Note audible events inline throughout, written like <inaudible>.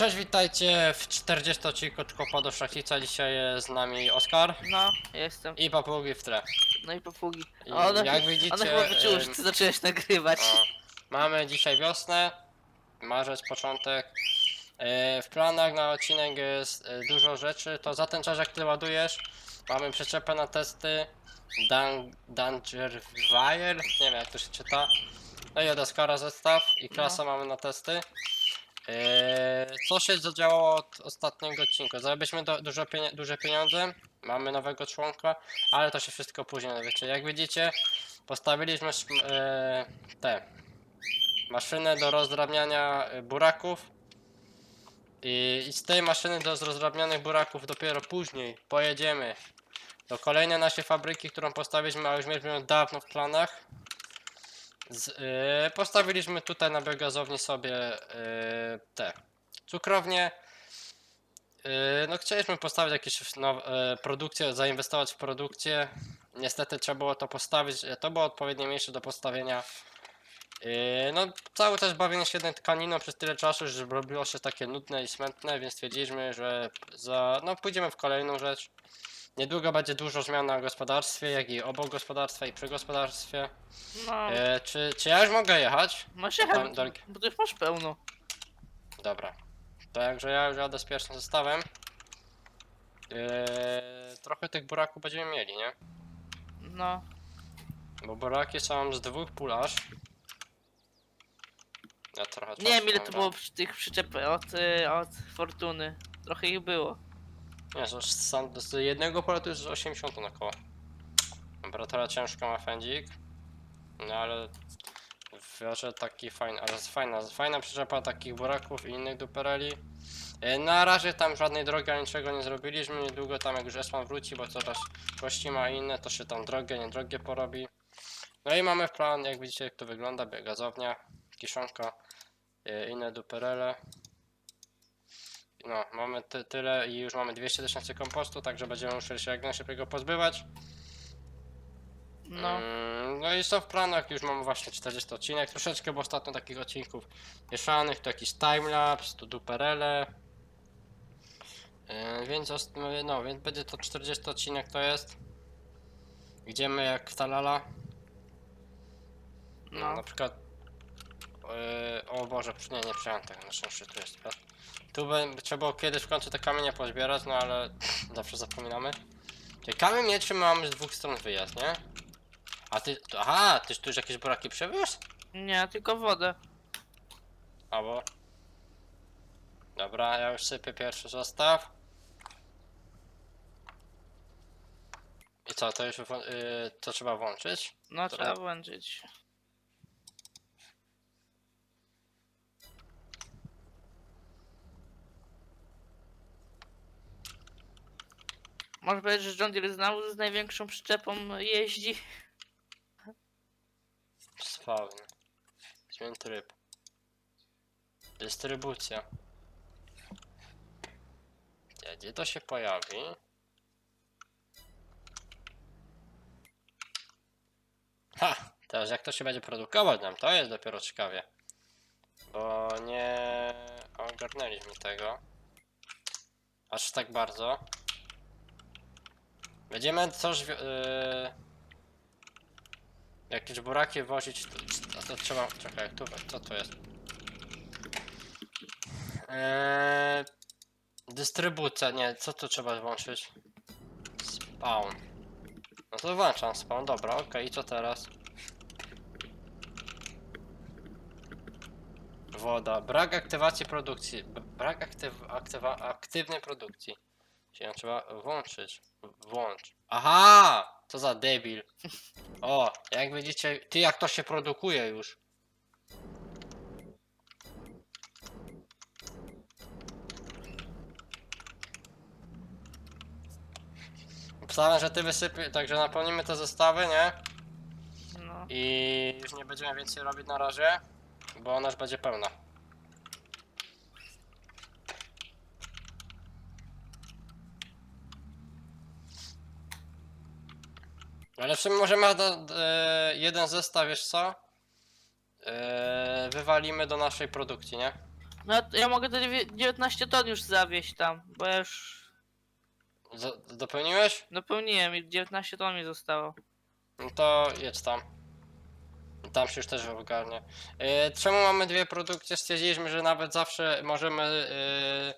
Cześć, witajcie w 40 odcinku Tylko do Szlachcica. Dzisiaj jest z nami Oskar No, jestem. i papugi w tle. No i papugi. I One, jak widzicie, one chyba wyczuły, że ty zacząłeś nagrywać. O, mamy dzisiaj wiosnę, marzec, początek. E, W planach na odcinek jest e, dużo rzeczy, to za ten czas jak ty ładujesz, mamy przyczepę na testy, Dan Dangerwire, nie wiem jak to się czyta. No i od Oskara zestaw i klasa mamy na testy. E, Co się zadziało od ostatniego odcinka? Zarabiliśmy do, dużo pienie duże pieniądze, mamy nowego członka, ale to się wszystko później dowiecie. Jak widzicie, postawiliśmy szm- e, te maszynę do rozdrabniania e, buraków. I, I z tej maszyny do rozdrabnianych buraków dopiero później pojedziemy do kolejnej naszej fabryki, którą postawiliśmy, a już mieliśmy dawno w planach. Z, e, postawiliśmy tutaj na biogazowni sobie e, te cukrownie. E, no chcieliśmy postawić jakieś now, e, produkcję, zainwestować w produkcję. Niestety trzeba było to postawić. e, To było odpowiednie miejsce do postawienia. Yy, No, cały czas bawienie się jedną tkaniną przez tyle czasu, że robiło się takie nudne i smętne, więc stwierdziliśmy, że za, no, pójdziemy w kolejną rzecz. Niedługo będzie dużo zmian na gospodarstwie, jak i obok gospodarstwa i przy gospodarstwie. No, Yy, czy, czy ja już mogę jechać? masz tam jechać, dalej. bo ty już masz pełno. Dobra. Także ja już jadę z pierwszym zestawem. Yy, trochę tych buraków będziemy mieli, nie? No, Bo buraki są z dwóch pulaż. Ja trochę nie wiem ile mam, to było przy tych przyczep od, y, od Fortuny. Trochę ich było. Nie, że z jednego pola to jest 80 na koło. Temperatura ciężka ma fędzik. No ale wiąże taki fajny, ale fajna, fajna przyczepa takich buraków i innych dupereli. E, Na razie tam żadnej drogi ani niczego nie zrobiliśmy. Niedługo tam jak już Esman wróci, bo coraz kości ma inne, to się tam drogie, niedrogie porobi. No i mamy plan, jak widzicie jak to wygląda, biogazownia, kiszonka, e, inne duperele. No, mamy ty, tyle i już mamy 200 tysięcy kompostu, także będziemy musieli się jak najszybciej go pozbywać. No, Mm, no i są w planach, już mamy właśnie 40 odcinek, troszeczkę, bo ostatnio takich odcinków mieszanych, to jakiś timelapse, to duperele. Yy, więc, no, no, więc będzie to 40 odcinek to jest. Idziemy jak talala. No, no. na przykład. Yy, o Boże, nie, nie przyjąłem tego, na szczęście tu jest. Tu by, trzeba było kiedyś w końcu te kamienie pozbierać, no ale <laughs> zawsze zapominamy. Czyli kamień mieczy mamy z dwóch stron wyjazd, nie? A ty, aha, tyś tu już jakieś buraki przewiózł? Nie, tylko wodę. Albo... Dobra, ja już sypię pierwszy zestaw. I co, to już yy, to trzeba włączyć? No, To- trzeba włączyć. Może powiedzieć, że John Deere znowu z największą przyczepą jeździ. Spawny. Zmień tryb. Dystrybucja. Gdzie- Gdzie to się pojawi? Ha! Teraz jak to się będzie produkować nam, to jest dopiero ciekawie. Bo nie ogarnęliśmy tego. Aż tak bardzo. Będziemy coś... Yy... Jakieś buraki wozić, to, to, to trzeba... Czekaj, tu, co to jest? Eee, dystrybucja, nie, co tu trzeba włączyć? Spawn. No to włączam spawn, dobra, okej, i co teraz? Woda, brak aktywacji produkcji, brak aktyw, aktywa, aktywnej produkcji. Czyli ją trzeba włączyć, włącz. Aha! Co za debil. <laughs> O, jak widzicie, ty jak to się produkuje już. Obstawiam, że ty wysypie, także napełnimy te zestawy, nie? No. I już nie będziemy więcej robić na razie, bo ona już będzie pełna. Ale w sumie możemy do, e, jeden zestaw, wiesz co? E, wywalimy do naszej produkcji, nie? No ja- ja mogę te dziewię- 19 ton już zawieźć tam, bo ja już Z- dopełniłeś? napełniłem i 19 ton mi zostało. No to jedź tam. Tam się już też ogarnie. Yy, czemu mamy dwie produkcje? Stwierdziliśmy, że nawet zawsze możemy yy,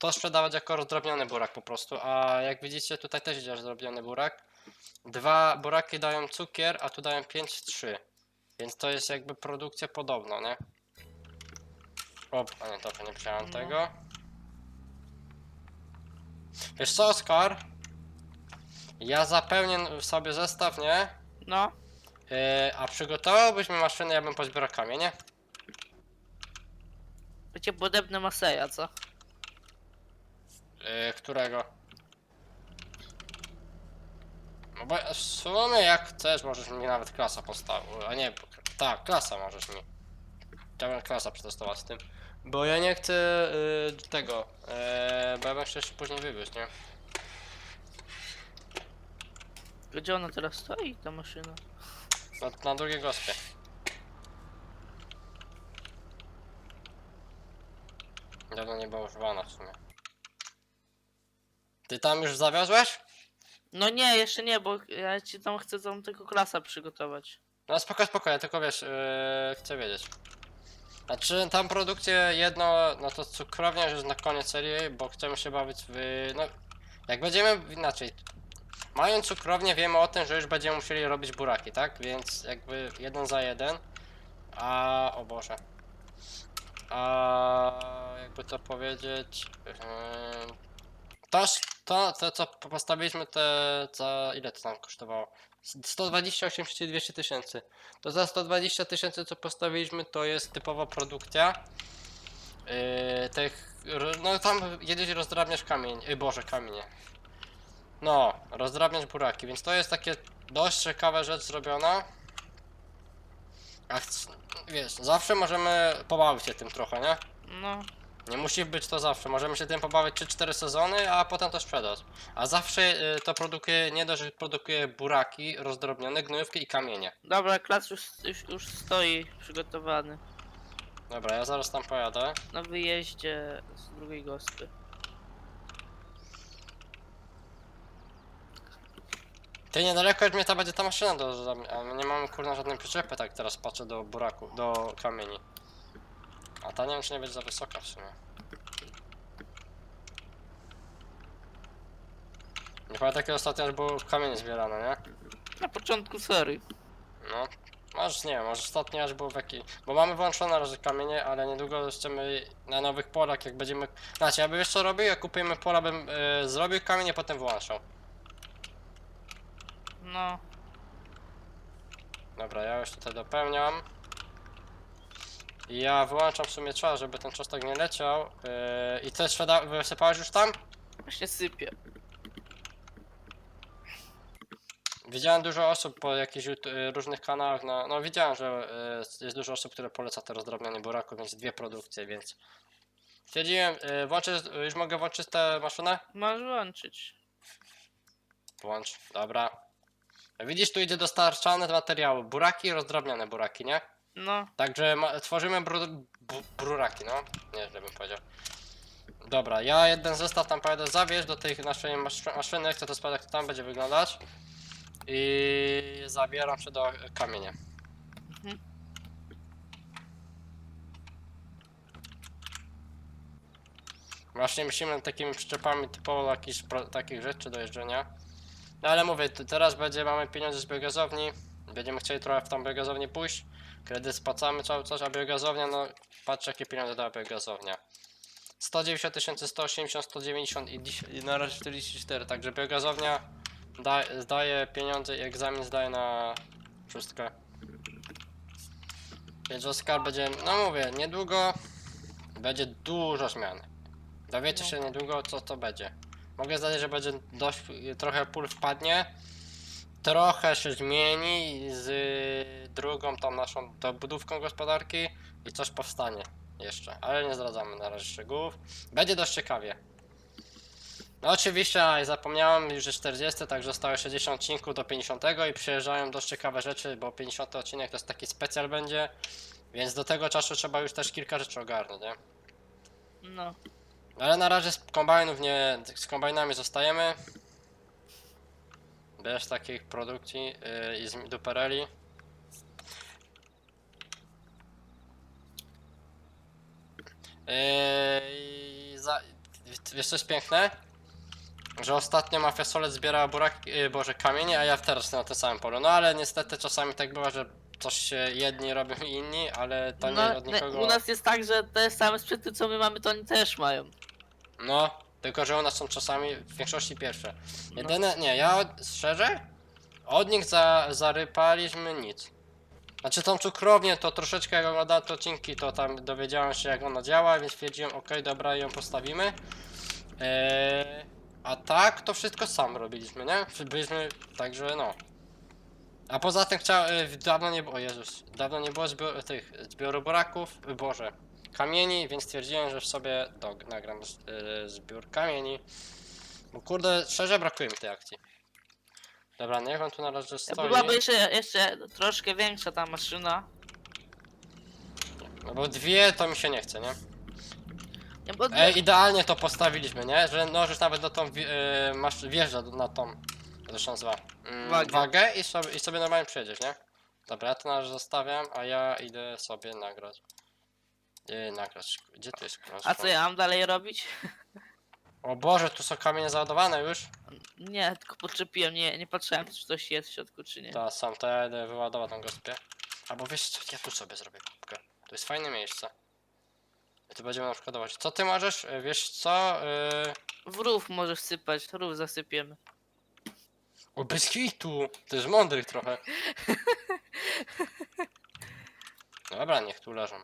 to sprzedawać jako rozdrobniony burak po prostu. A jak widzicie, tutaj też idzie rozdrobniony burak. Dwa buraki dają cukier, a tu dają 5-3. Więc to jest jakby produkcja podobna, nie? O, a nie, dobrze, nie przyjąłem No. tego. Wiesz co, Oskar? Ja zapełnię sobie zestaw, nie? No, Yy, a przygotowałbyś mi maszynę, ja bym pozbierał kamienie? będzie podobne Maseja, co? Yy, którego? No bo w sumie jak chcesz, możesz mi nawet klasa postawić. A nie, tak, klasa możesz mi. Chciałbym klasa przetestować z tym. Bo ja nie chcę yy, tego, yy, bo ja bym chciał się później wywieźć, nie? Gdzie ona teraz stoi, ta maszyna? Na, na drugiej gospie. Dawno nie była używana w sumie. Ty tam już zawiozłeś? No nie, jeszcze nie, bo ja ci tam chcę tam tylko klasa przygotować. No spoko, spoko, ja tylko wiesz, yy, chcę wiedzieć. Znaczy tam produkcję jedno, no to cukrownia już jest na koniec serii, bo chcemy się bawić w, no jak będziemy, inaczej, mając cukrownię wiemy o tym, że już będziemy musieli robić buraki, tak? Więc jakby jeden za jeden, a, o Boże, a jakby to powiedzieć, yy, to, to, to co postawiliśmy te, za ile to tam kosztowało? 128 czy 200 tysięcy. To za 120 tysięcy co postawiliśmy to jest typowa produkcja. Yy, tych, no tam jedziesz rozdrabniasz kamień, yy, boże kamienie. No, rozdrabniasz buraki, więc to jest takie dość ciekawa rzecz zrobiona. A wiesz, zawsze możemy pobawić się tym trochę, nie? No, Nie musi być to zawsze. Możemy się tym pobawić 3-4 sezony, a potem to sprzedać. A zawsze y, to produkuje, nie dość, że produkuje buraki, rozdrobnione gnojówki i kamienie. dobra, klas już, już, już stoi przygotowany. Dobra, ja zaraz tam pojadę. Na wyjeździe z drugiej gospy. Ty niedaleko od mnie ta będzie ta maszyna do do- a my nie mamy kurna żadnej przyczepy, tak teraz patrzę do buraku, do kamieni. A ta nie wiem czy nie będzie za wysoka w sumie. Nie pamiętam kiedy ostatnio aż było kamienie zbierane, nie? Na początku serii. No, może nie wiem, może ostatnio aż było w jakiej... Bo mamy włączone razie kamienie, ale niedługo chcemy na nowych polach, jak będziemy... Znaczy, ja bym wiesz co robił? Jak kupujemy pola, bym y, zrobił kamienie, potem włączał. No, Dobra, ja już tutaj dopełniam. Ja wyłączam w sumie czas, żeby ten czas tak nie leciał. Yy, I też wysypałeś już tam? właśnie sypie. Widziałem dużo osób po jakichś yut- y, różnych kanałach, no, no widziałem, że y, jest dużo osób, które poleca te rozdrabnianie buraków, więc dwie produkcje, więc... Stwierdziłem, y, włączyć, już mogę włączyć tę maszynę? Masz włączyć. Włącz, dobra. Widzisz, tu idzie dostarczane materiały, buraki i rozdrabniane buraki, nie? No, Także tworzymy bru, bruraki, no. Nie, żebym powiedział. Dobra, ja jeden zestaw tam pojadę zawieźć do tej naszej masz, maszyny, chcę to sprawdzić jak to tam będzie wyglądać. I zabieram się do kamienia. Mhm. Właśnie myślimy takimi przyczepami typowo jakichś takich rzeczy do jeżdżenia. No ale mówię, teraz będzie, mamy pieniądze z biogazowni. Będziemy chcieli trochę w tą biogazownię pójść. Kredyt spłacamy cały czas, a biogazownia, no patrz jakie pieniądze dała biogazownia. 190 tysięcy, 180, 190 i, dziś, i na razie 44, także biogazownia da, zdaje pieniądze i egzamin zdaje na szóstkę. Więc Oskar będzie, no mówię, niedługo będzie dużo zmian. Dowiecie No. się niedługo co to będzie. Mogę zdać, że będzie dość, trochę pól wpadnie, trochę się zmieni z drugą tą naszą dobudówką gospodarki i coś powstanie jeszcze, ale nie zdradzamy na razie szczegółów. Będzie dość ciekawie. No oczywiście, zapomniałem, już jest 40, także zostało 60 odcinków do 50 i przyjeżdżają dość ciekawe rzeczy, bo 50 odcinek to jest taki specjal będzie, więc do tego czasu trzeba już też kilka rzeczy ogarnąć, nie? No. Ale na razie z kombajnów nie. Z kombajnami zostajemy. Bez takich produkcji yy, i z dupereli. Yy, za, wiesz co jest piękne? Że ostatnio Mafia Solec zbierała buraki, yy, boże kamienie, a ja teraz na tym samym polu. No ale niestety czasami tak bywa, że coś się jedni robią i inni, ale to nie no od ne- nikogo... u nas jest tak, że te same sprzęty co my mamy, to oni też mają. No, tylko że nas są czasami w większości pierwsze. Jedyne, nie, ja szczerze, od nich za, zarypaliśmy nic. Znaczy tą cukrownię to troszeczkę jak oglądałem te odcinki, to tam dowiedziałem się jak ona działa, więc stwierdziłem, ok, dobra, ją postawimy. Eee, a tak, to wszystko sam robiliśmy, nie? Byliśmy, także no. A poza tym chciałem, e, dawno nie było, o Jezus, dawno nie było zbior, tych zbioru buraków, boże, kamieni, więc stwierdziłem, że w sobie dog, nagram z, e, zbiór kamieni. Bo kurde, szczerze brakuje mi tej akcji. Dobra, niech on tu na razie stoi. Byłaby jeszcze, jeszcze troszkę większa ta maszyna. No bo dwie to mi się nie chce, nie? Nie, bo E, idealnie to postawiliśmy, nie? Że możesz nawet do tą wi- e, masz wjeżdża na tą, się nazywa, mm, Wagę. wagę i sobie, i sobie normalnie przyjedziesz, nie? Dobra, ja to na razie zostawiam, a ja idę sobie nagrać. E, nagrać, gdzie tu jest A co ja mam dalej robić? O Boże, tu są kamienie załadowane już. Nie, tylko podczepiłem, nie, nie patrzyłem czy coś jest w środku czy nie. Ta, sam to ja idę wyładować tą gospę. Albo wiesz co, ja tu sobie zrobię kubkę. To jest fajne miejsce. I tu będziemy na przykład dawać. Co ty możesz? E, Wiesz co? Yy... W rów możesz sypać, rów zasypiemy. O, bez kitu! To jest mądry trochę. <laughs> Dobra, niech tu leżą.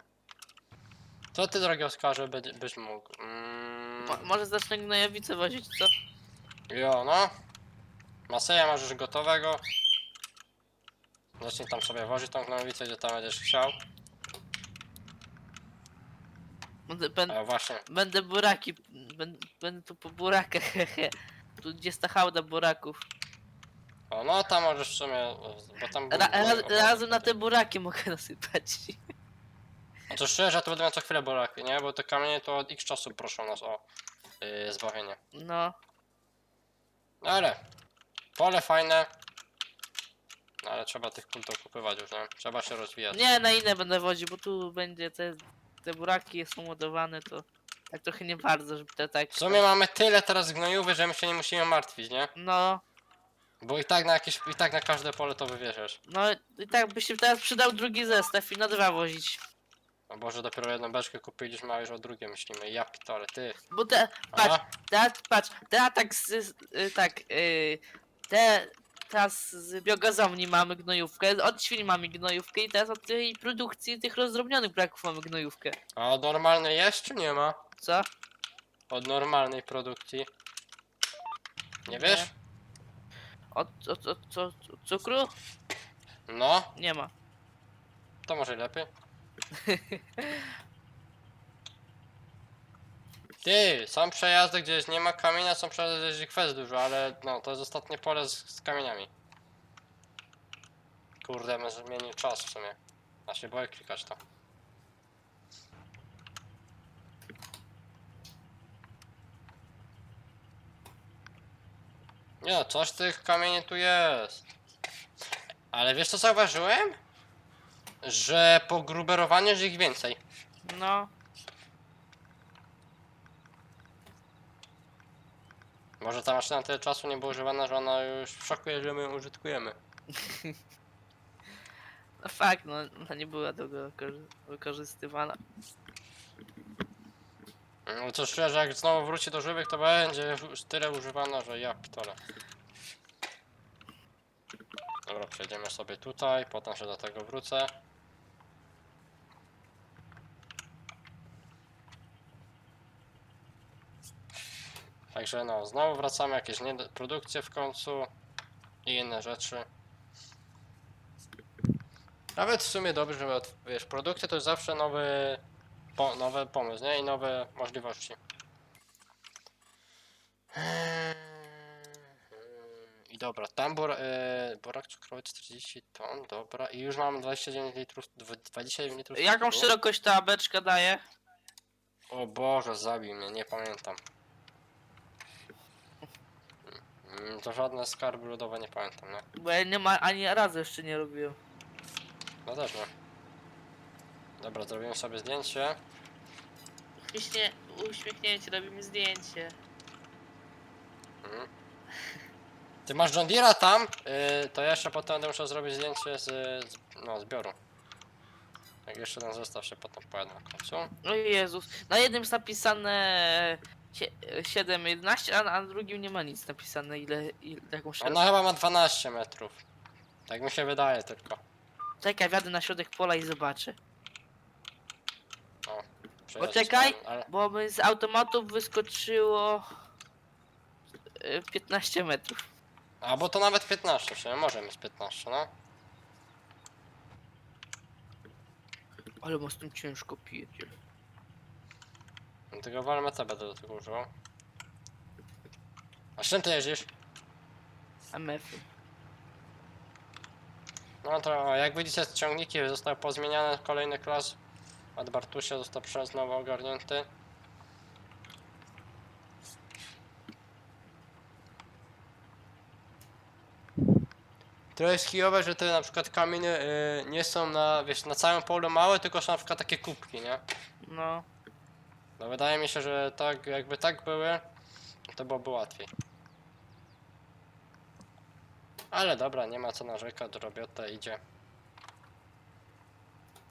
Co ty, drogi Oskarze, będzie- byś mógł? Mm, Mo może zacznę gnojowice wozić, co? jo, no. Maseja masz już gotowego. Zacznij tam sobie wozić tą gnojowicę, gdzie tam będziesz chciał. Będę, ben, A właśnie, będę buraki, będę, będę tu po burakach, <laughs> hehe. Tu gdzie jest ta hałda buraków. O, no tam możesz w sumie, bo tam... Ra, był- ra, był- razem na te buraki mogę <laughs> nasypać. A to szczerze, to miał co chwilę buraki, nie? Bo te kamienie to od x czasu proszą nas o yy, zbawienie. No, No ale, pole fajne. No ale trzeba tych pól dokupywać już, nie? Trzeba się rozwijać. nie na inne będę woził, bo tu będzie te, te buraki są ładowane, to tak trochę nie bardzo, żeby te tak... W sumie mamy tyle teraz gnojówy, że my się nie musimy martwić, nie? No, Bo i tak na jakieś, i tak na każde pole to wywieziesz. no i tak by się teraz przydał drugi zestaw i na dwa wozić. O Boże, dopiero jedną beczkę kupiliśmy, a już o drugie myślimy. Ja pitole, ty. Bo te, patrz, Aha, teraz, patrz, teraz tak, z, z, y, tak, y, te, teraz z biogazowni mamy gnojówkę, od świni mamy gnojówkę i teraz od tej produkcji tych rozdrobnionych braków mamy gnojówkę. a od normalnej jest czy nie ma? Co? Od normalnej produkcji. Nie wiesz? Od, od, od, od, od cukru? No, Nie ma. to może lepiej. Ty, są przejazdy, gdzie nie ma kamienia, są przejazdy, gdzie ich kwest dużo, ale no, to jest ostatnie pole z, z kamieniami. Kurde, bym zmienił czas w sumie. A się boję klikać to. Nie no, coś tych kamieni tu jest. Ale wiesz co zauważyłem? Że po gruberowaniu jest ich więcej. No, Może ta maszyna tyle czasu nie była używana, że ona już w szoku jest, że my ją użytkujemy. <laughs> no fakt, no, ona nie była długo wykorzy- wykorzystywana. No to szczerze, jak znowu wróci do żywych, to będzie już tyle używana, że ja pitole. Dobra, przejdziemy sobie tutaj, potem się do tego wrócę. Także no, znowu wracamy, jakieś produkcje w końcu i inne rzeczy. Nawet w sumie dobrze, że wiesz, produkty to jest zawsze nowy po, nowy pomysł, nie? I nowe możliwości. I dobra, tam bor, e, borak cukrowy 40 ton, dobra. I już mam 29 litrów, dwa- 29 litrów Jaką cukru. szerokość ta beczka daje? O Boże, zabił mnie, nie pamiętam. Mm, To żadne skarby ludowe nie pamiętam, nie? Bo ja nie ma ani razu jeszcze nie robiłem. No też nie. Dobra, zrobimy sobie zdjęcie. Uśmiechnie, uśmiechnięcie, robimy zdjęcie. Mhm. Ty masz John Deere'a tam? Yy, to jeszcze potem będę musiał zrobić zdjęcie z, z no, zbioru. Jak jeszcze ten zestaw się potem pojadę na końcu. O Jezus. Na jednym jest napisane sie- 7,11, a na drugim nie ma nic napisane ile, ile jaką szerokość. Ona chyba ma 12 metrów. Tak mi się wydaje tylko. Czekaj, wjadę na środek pola i zobaczę. Przejeżdżać Poczekaj. tam, Ale... Bo mi z automatów wyskoczyło y, 15 metrów. A bo to nawet 15, czy nie? Może mieć 15, no. Ale z tym ciężko pierdziel. Tego walmeta będę do tego używał. A czym ty jeździsz? MF. No to jak widzicie ciągniki zostały pozmieniane, kolejny klas od Bartusia został przez nowo ogarnięty. To jest kijowe, że te na przykład kamienie y, nie są na, wiesz, na całym polu małe, tylko są na przykład takie kubki, nie? No. No wydaje mi się, że tak, jakby tak były, to byłoby łatwiej. Ale dobra, nie ma co narzekać, robiota idzie.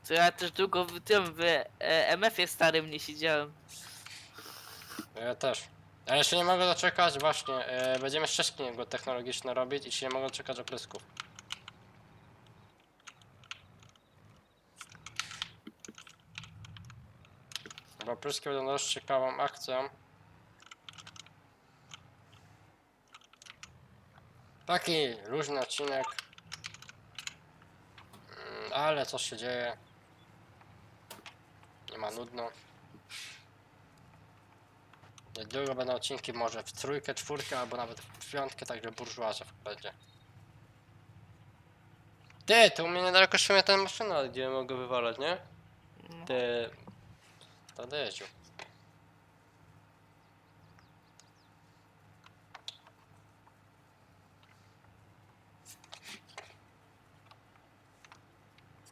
To ja też długo w tym w e, MF-ie starym nie siedziałem. Ja też. Ale się nie mogę doczekać, właśnie, e, będziemy niego technologiczne robić i się nie mogę doczekać oprysków. Bo opryski będą dość ciekawą akcją. Taki luźny odcinek. Mm, Ale co się dzieje? Nie ma nudno. Niedługo będą odcinki może w trójkę, czwórkę, albo nawet w piątkę, także burżuazów będzie. Ty, tu u mnie niedaleko szumie ten maszyna, gdzie mogę wywalać, nie? No. Ty... Dojeździł.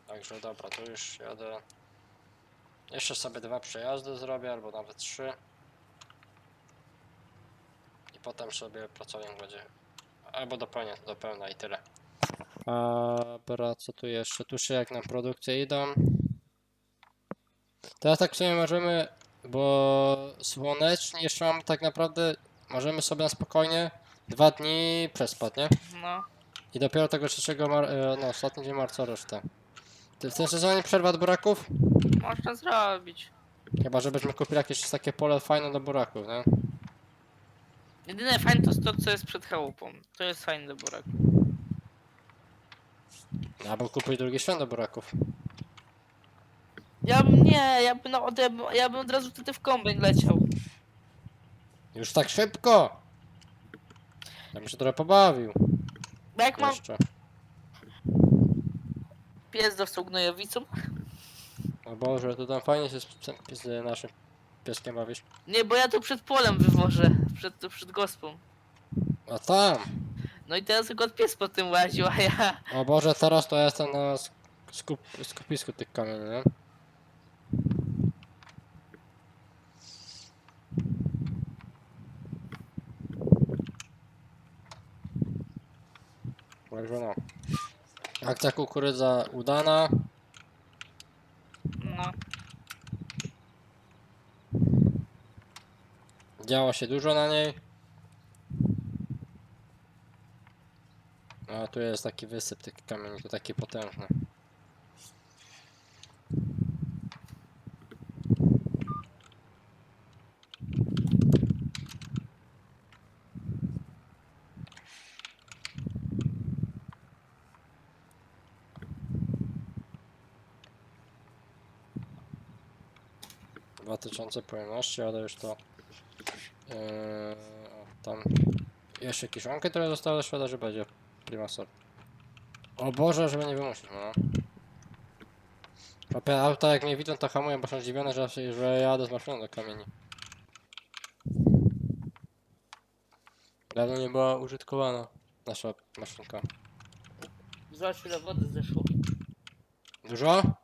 Także dobra, tu już jadę. Jeszcze sobie dwa przejazdy zrobię, albo nawet trzy. I potem sobie pracownik będzie. Albo dopełnię to do pełna i tyle. A co tu jeszcze? Tu się jak na produkcję idą. Teraz tak sobie możemy, bo słonecznie jeszcze mamy tak naprawdę, możemy sobie na spokojnie dwa dni przespać, nie? No. I dopiero tego 3 mar- e, no ostatni dzień marca resztę. Ty w tym sezonie przerwa od buraków? Można zrobić. Chyba żebyśmy kupili jakieś takie pole fajne do buraków, nie? Jedyne fajne to jest to, co jest przed chałupą. To jest fajne do buraku. Albo kupić drugi święt do buraków. Ja bym nie, ja bym, no, ja bym, ja bym od razu wtedy w kombajn leciał. Już tak szybko! Ja bym się trochę pobawił. Bo jak mam Jeszcze. pies dostał gnojowicą, O Boże, to tam fajnie się z, z, z naszym pieskiem bawisz. nie, bo ja to przed polem wywożę, przed, przed gospą. A tam! No i teraz tylko pies po tym łaził, a ja... O Boże, teraz to ja jestem na sk- skup, skupisku tych kamieni, nie? Także no. Akcja kukurydza udana. No. Działo się dużo na niej. A tu jest taki wysyp tych kamieni, to taki potężny. Dwa tysiące pojemności, ale już to o, tam jeszcze kiszonkę, które zostały do że będzie prima sort. O Boże, żeby nie wymusić, no. Chłopie, auta jak mnie widzą to hamują, bo są zdziwione, że, że jadę z maszyną do kamieni. Dawno nie była użytkowana nasza maszynka. Zobacz ile wody zeszło. Dużo?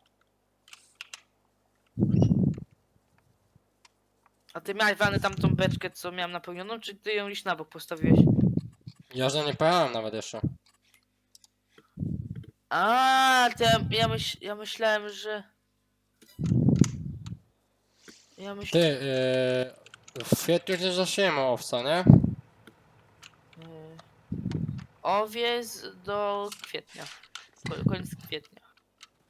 A ty miałeś wany tam tą beczkę, co miałem napełnioną, czy ty ją gdzieś na bok postawiłeś? Ja że nie pojechałem nawet jeszcze. A, to ja, ja, myśl, ja myślałem, że... Ja Ty, myślałem... yy, w kwietniu gdzieś zasiejemy owca, nie? Yy, owiec do kwietnia. Ko- Koniec kwietnia.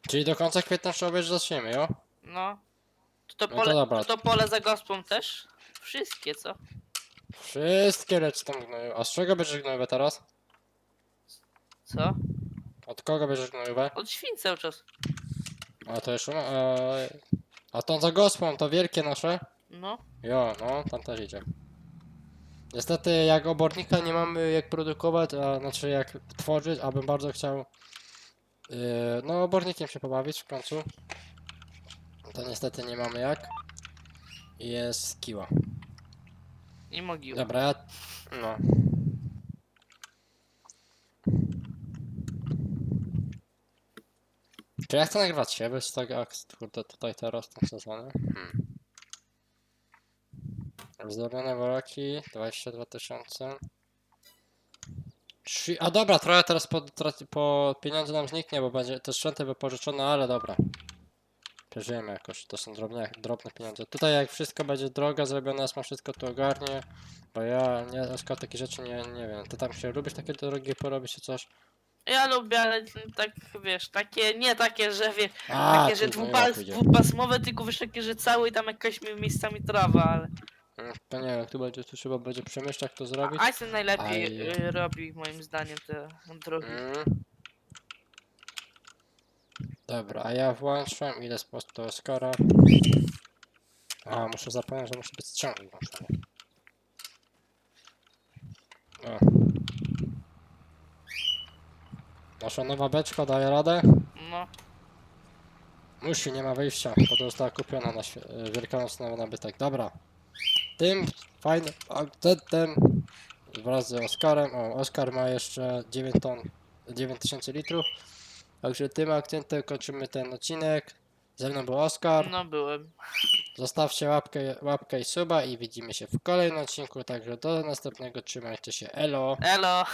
Czyli do końca kwietnia trzeba będzie zasiejemy, jo? No. To, No to pole, dobra. to, pole za gospą też? Wszystkie, co? Wszystkie lecz tam gnoju. A z czego bierzesz gnojówę teraz? Co? Od kogo bierzesz gnojówę? Od świn cały czas. A to jeszcze ma... E, a to za gospą, to wielkie nasze? No. Jo, no, tam też idzie. Niestety, jak obornika nie mamy jak produkować, a znaczy jak tworzyć, abym bardzo chciał yy, no obornikiem się pobawić w końcu. To niestety nie mamy jak. I Jest kiła. I mogiła. Dobra, ja... no. Czy ja chcę nagrywać siebie z tego, jak kurde tutaj teraz ten sezonie? Hmm. Wzorowane woraki, 22 tysiące. A dobra, trochę teraz po, po pieniądze nam zniknie, bo będzie te sprzęty wypożyczone, ale dobra. Przeżyjemy jakoś, to są drobne, drobne pieniądze. Tutaj jak wszystko będzie droga zrobione, ma wszystko tu ogarnie. Bo ja nie, Oskar takich rzeczy nie, nie wiem. Ty tam się lubisz takie drogie porobić czy coś? Ja lubię, ale tak wiesz, takie, nie takie, że wie, A, takie, że dwupas, dwupasmowe, tylko wiesz takie, że cały i tam jakaś mi- miejscami trawa, ale... Mm, To nie wiem, tu będzie, tu trzeba będzie przemyśleć jak to zrobić. Айsen najlepiej Aj. y, robi moim zdaniem te drogi. Mm. Dobra, a ja włączam, idę z postu Oskara. A, muszę zapomnieć, że musi być strzałek włączony. O. Nasza nowa beczka daje radę? No, Musi, nie ma wyjścia, bo to została kupiona na świe- y, wielkanocny nabytek. Dobra. Tym fajnym akcentem wraz z Oskarem. O, Oskar ma jeszcze 9 ton, 9000 litrów. Także tym akcentem kończymy ten odcinek. Ze mną był Oskar. no byłem. Zostawcie łapkę, łapkę i suba i widzimy się w kolejnym odcinku. Także do następnego. Trzymajcie się. Elo. Elo!